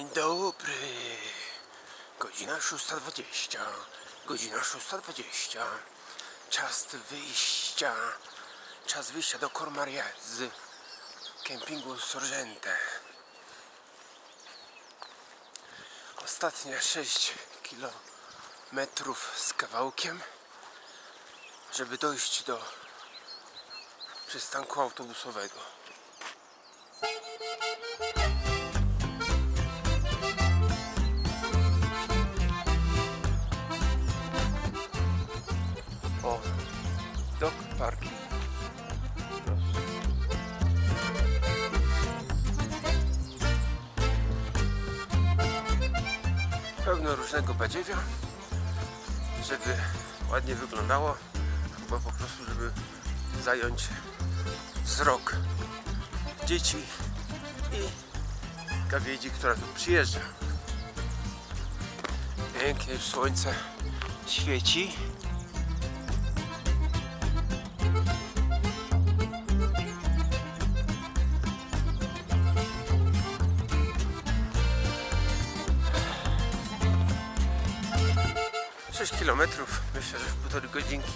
Dzień dobry. Godzina 6.20. Godzina 6.20. Czas wyjścia. Czas wyjścia do Cormaria z kempingu Sorgente. Ostatnie 6 kilometrów z kawałkiem, żeby dojść do przystanku autobusowego. Pełno różnego badziewia, żeby ładnie wyglądało, chyba po prostu, żeby zająć wzrok dzieci i gawiedzi, która tu przyjeżdża. Pięknie już słońce świeci. Sześć kilometrów, myślę, że w półtorej godzinki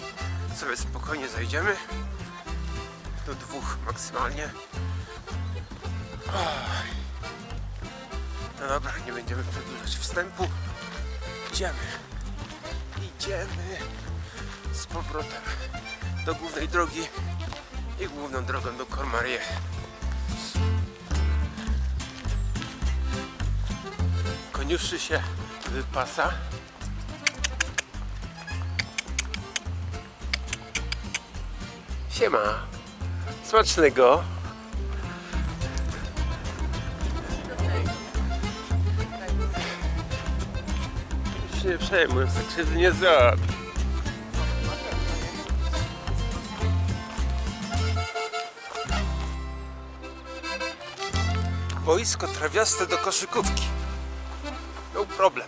sobie spokojnie zajdziemy. Do dwóch maksymalnie. No dobra, nie będziemy przedłużać wstępu. Idziemy. Idziemy z powrotem do głównej drogi i główną drogą do Cormarie. Koniuszy się wypasa. Siema. Smacznego. Się nie przejmuj, tak krzywdy nie zrobi. Boisko trawiaste do koszykówki. No problem.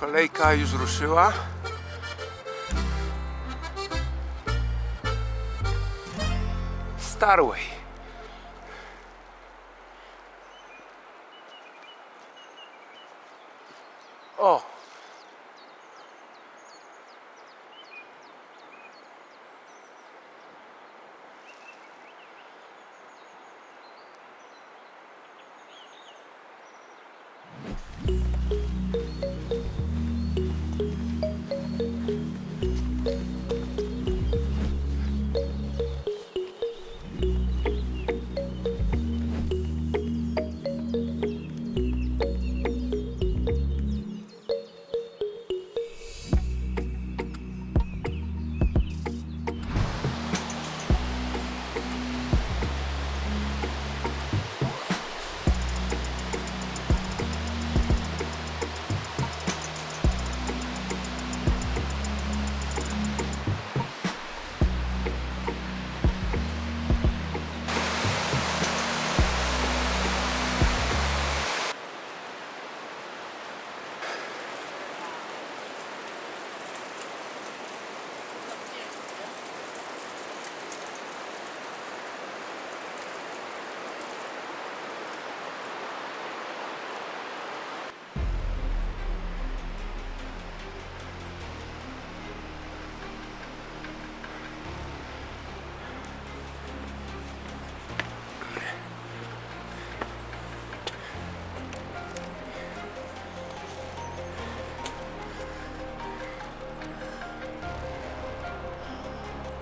Kolejka już ruszyła. Starway. O!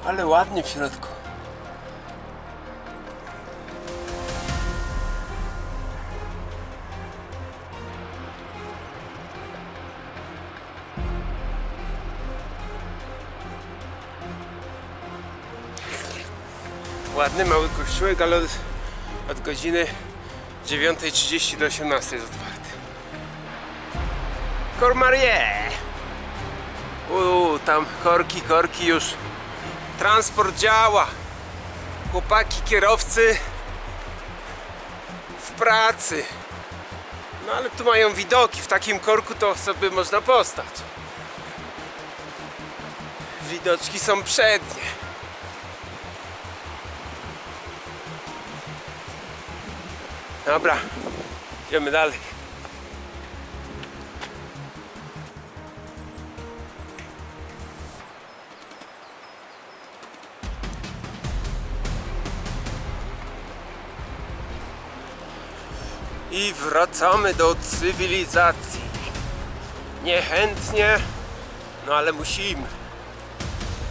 Ale ładnie w środku. Ładny mały kościółek, ale od, od godziny 9.30 do 18.00 jest otwarty. Cormarie! Uuu, tam korki, korki już. Transport działa. Chłopaki, kierowcy w pracy. No ale tu mają widoki. W takim korku to sobie można postać. Widoczki są przednie. Dobra, idziemy dalej. Wracamy do cywilizacji. Niechętnie, no ale musimy.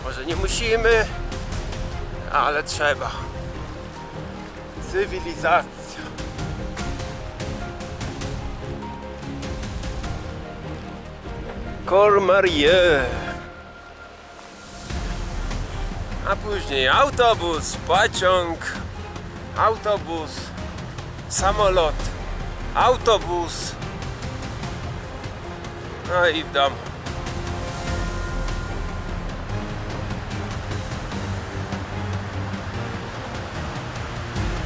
Może nie musimy, ale trzeba. Cywilizacja. Cormarie. A później autobus, pociąg, autobus, samolot, autobus. No i w.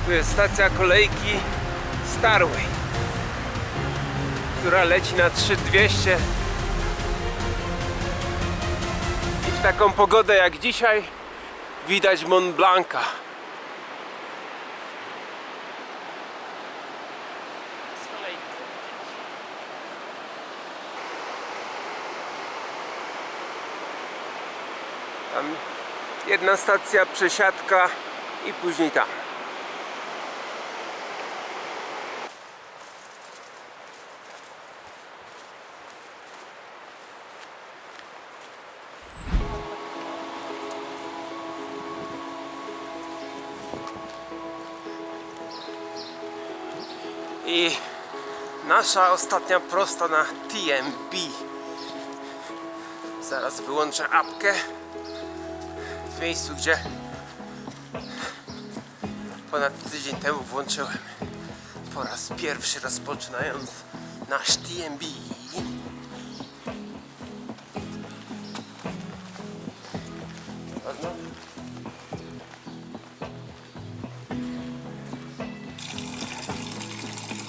Tu jest stacja kolejki Starway, która leci na 3200 i w taką pogodę jak dzisiaj widać Mont Blanca. Jedna stacja, przesiadka i później tam. I nasza ostatnia prosta na TMB. Zaraz wyłączę apkę w miejscu, gdzie ponad tydzień temu włączyłem po raz pierwszy rozpoczynając nasz TMB.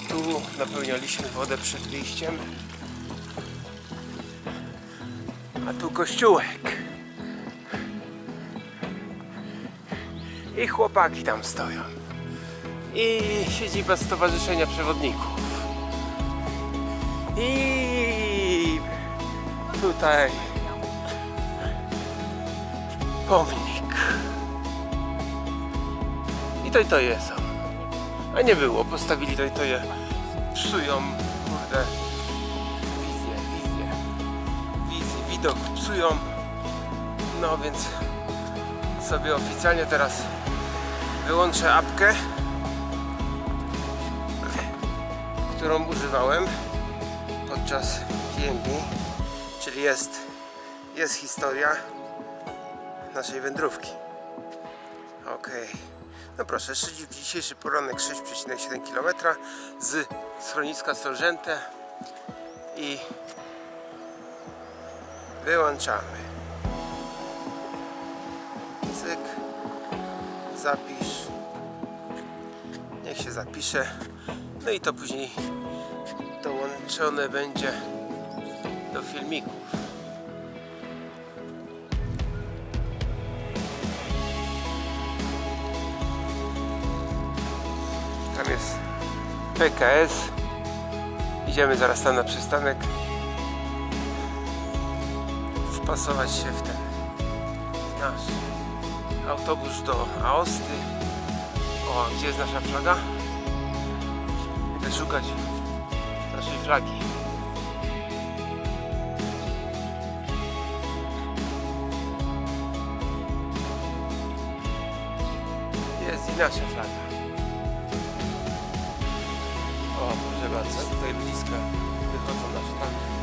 Tu napełnialiśmy wodę przed wyjściem. A tu kościółek. I chłopaki tam stoją. I siedziba Stowarzyszenia Przewodników. I tutaj pomnik. I to i to jest. A nie było, postawili to i to je. Psują, kurde, wizję, wizję. Wizję, widok psują. No więc sobie oficjalnie teraz wyłączę apkę, którą używałem podczas TMB, czyli jest, jest historia naszej wędrówki. Okej. No proszę, dzi- dzisiejszy poranek 6,7 km z schroniska Solżęte i wyłączamy. Zapisz. Niech się zapisze. No i to później dołączone będzie do filmików. Tam jest PKS. Idziemy zaraz tam na przystanek. Wpasować się w ten nasz autobus do Aosty. O, gdzie jest nasza flaga? Idę szukać naszej flagi. Jest i nasza flaga. O, proszę bardzo, tutaj ludziska wychodzą na szlak.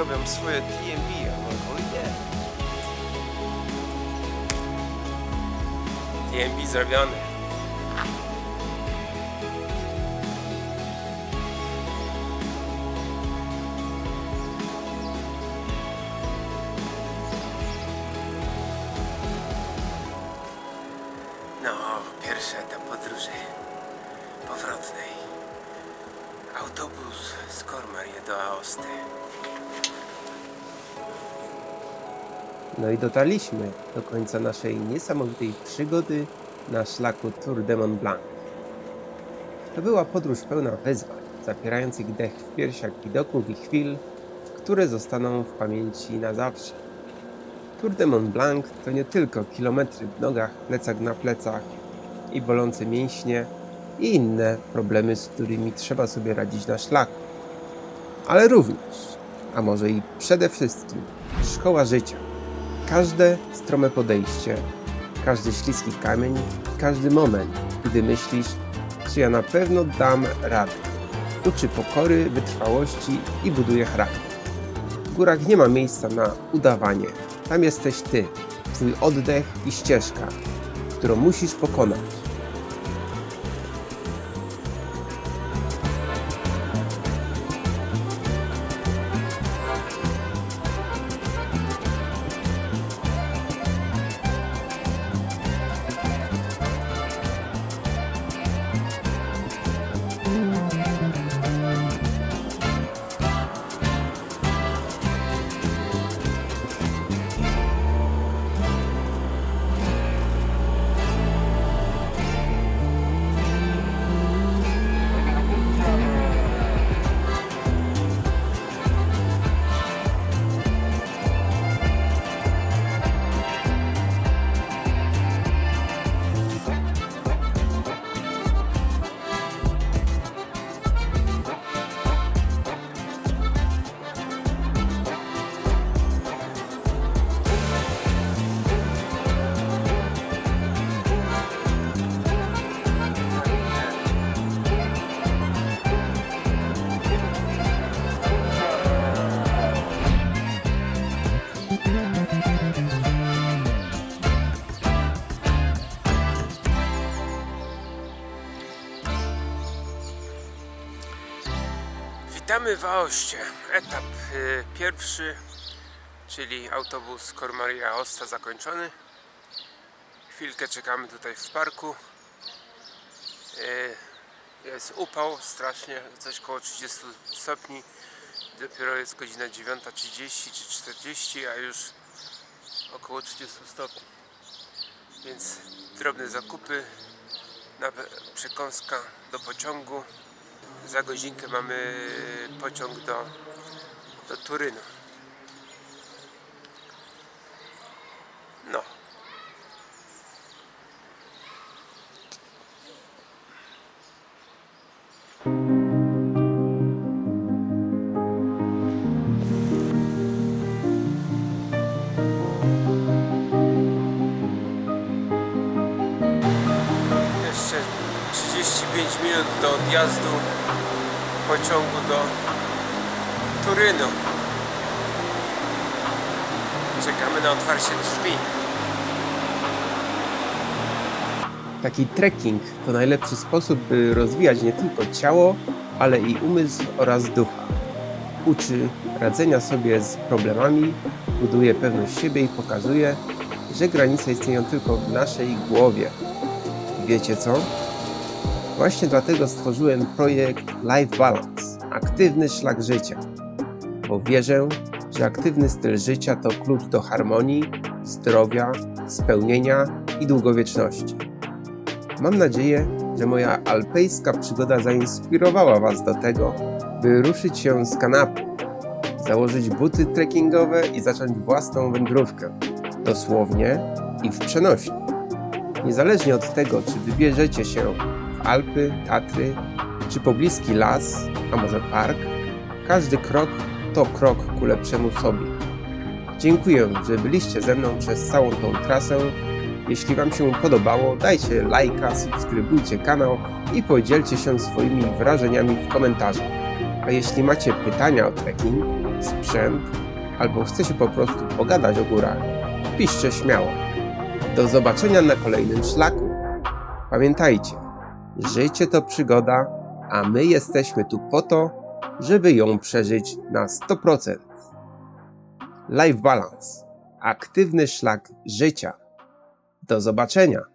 Robią swoje TMB, a może nie. TMB zrobione. No, pierwszy etap podróży powrotnej. Autobus z Kormarie do Aosty. No i dotarliśmy do końca naszej niesamowitej przygody na szlaku Tour de Mont Blanc. To była podróż pełna wyzwań, zapierających dech w piersiach widoków i chwil, które zostaną w pamięci na zawsze. Tour de Mont Blanc to nie tylko kilometry w nogach, plecak na plecach i bolące mięśnie i inne problemy, z którymi trzeba sobie radzić na szlaku, ale również, a może i przede wszystkim, szkoła życia. Każde strome podejście, każdy śliski kamień, każdy moment, gdy myślisz, czy ja na pewno dam radę. Uczy pokory, wytrwałości i buduje charakter. W górach nie ma miejsca na udawanie. Tam jesteś ty, twój oddech i ścieżka, którą musisz pokonać. Witamy w Aoście. Etap y, pierwszy, czyli autobus Kormaria Aosta zakończony. Chwilkę czekamy tutaj w parku. Y, jest upał strasznie, coś koło 30 stopni. Dopiero jest godzina 9.30 czy 40, a już około 30 stopni. Więc drobne zakupy, nawet przekąska do pociągu. Za godzinkę mamy pociąg do, do Turynu. No. Jeszcze 35 minut do odjazdu pociągu do Turynu. Czekamy na otwarcie drzwi. Taki trekking to najlepszy sposób, by rozwijać nie tylko ciało, ale i umysł oraz ducha. Uczy radzenia sobie z problemami, buduje pewność siebie i pokazuje, że granice istnieją tylko w naszej głowie. Wiecie co? Właśnie dlatego stworzyłem projekt Life Balance aktywny szlak życia. Bo wierzę, że aktywny styl życia to klucz do harmonii, zdrowia, spełnienia i długowieczności. Mam nadzieję, że moja alpejska przygoda zainspirowała Was do tego, by ruszyć się z kanapy, założyć buty trekkingowe i zacząć własną wędrówkę, dosłownie i w przenośni. Niezależnie od tego, czy wybierzecie się Alpy, Tatry, czy pobliski las, a może park, każdy krok to krok ku lepszemu sobie. Dziękuję, że byliście ze mną przez całą tą trasę. Jeśli Wam się podobało, dajcie lajka, subskrybujcie kanał i podzielcie się swoimi wrażeniami w komentarzach. A jeśli macie pytania o trekking, sprzęt albo chcecie po prostu pogadać o górach, piszcie śmiało. Do zobaczenia na kolejnym szlaku. Pamiętajcie, życie to przygoda, a my jesteśmy tu po to, żeby ją przeżyć na 100%. Life Balance. Aktywny szlak życia. Do zobaczenia.